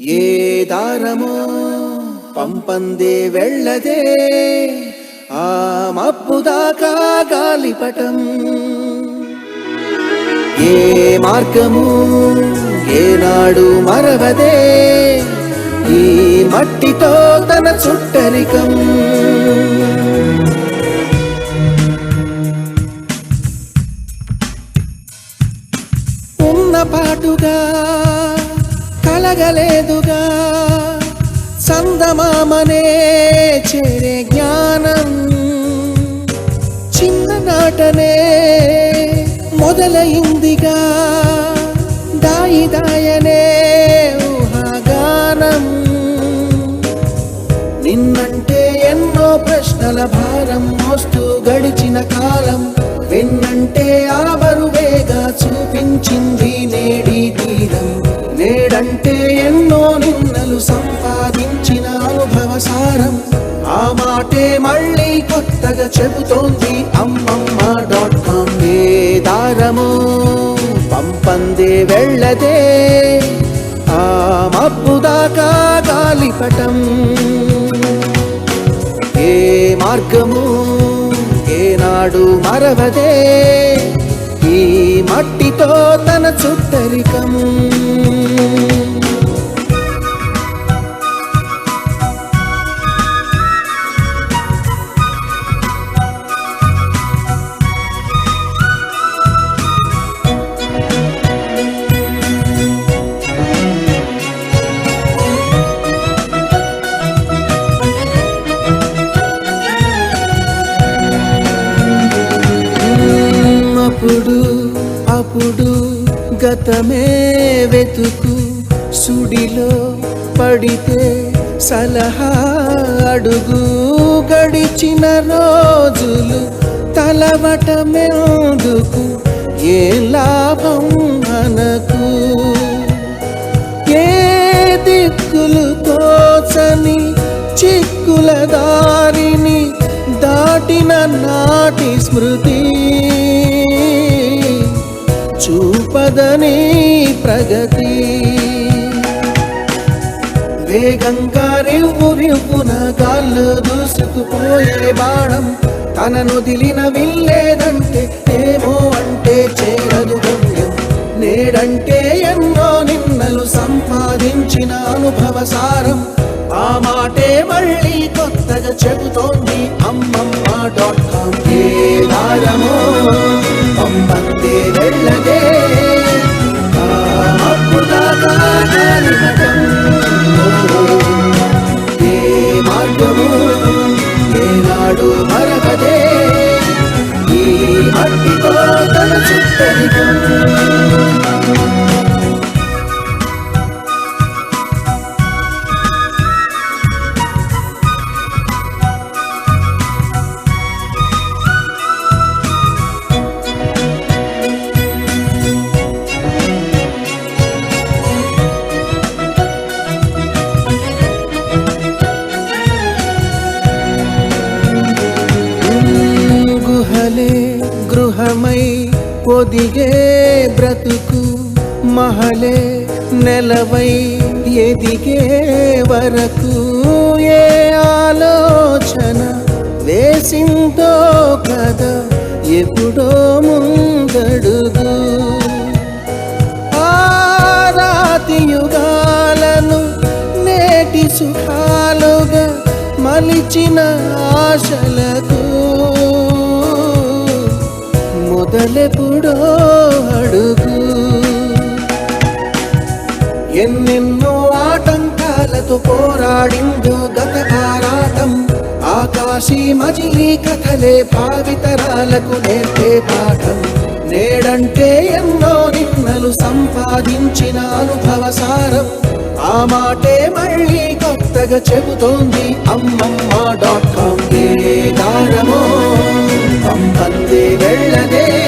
ఏ దారమో పంపందే వెళ్ళదే ఆ మబ్బు గాలిపటం. ఏ మార్గము ఏనాడు మరవదే ఈ మట్టితో తన చుట్టరికం. ఉన్న పాటుగా కలగలేదుగా. సందమామనే చేరే జ్ఞానం. చిన్ననాటనే మొదలైందిగా. దాయి దాయనే ఊహాగానం. నిన్నంటే ఎన్నో ప్రశ్నల భారం మోస్తూ గడిచిన కాలం. విన్నంటే ఆ మళ్ళీ కొత్తగా చెబుతోంది అమ్మమ్మ డాట్ కామ్ దారము. పంపంది పంపందే వెళ్ళదే. ఆ మబ్బుదాకా గాలిపటం. ఏ మార్గము ఏనాడు మరవదే. ఈ మట్టితో తన చుట్టరికం అప్పుడు గతమే వెతుకు. సుడిలో పడితే సలహా అడుగు. గడిచిన రోజులు తలవటమెందుకు ఏ లాభం మనకు? ఏ దిక్కులు తోచని చిక్కుల దారిని దాటిన నాటి స్మృతి చూపదని ప్రగతి. వేగంగా రివ్వు రివ్వున గాల్లో దూసుకుపోయే బాణం తనను దిలిన విల్లేదంటే ఏమో అంటే చేరదు గమ్యం. నేడంటే ఎన్నో నిన్నలు సంపాదించిన అనుభవ గృహమై ఒదిగే బ్రతుకు మహలే నెలవై ఎదిగే వరకు ఏ ఆలోచన వేసిందో కథ ఎప్పుడో ముందడుగు. ఆ రాతి యుగాలను నేటి సుఖాలుగా మలిచిన ఆశలకు మొదలెప్పుడో అడుగు. ఎన్నెన్నో ఆటంకాలతో పోరాడిందో గత ఆరాటం. ఆకాశీ మజిలీ కథలే భావితరాలకు నేర్పే పాఠం. నేడంటే ఎన్నో నిన్నలు సంపాదించిన అనుభవ సారం. ఆ మాటే మళ్ళీ కొత్తగా చెబుతోంది అమ్మమ్మ డాట్ కామ్. ఏ దారమో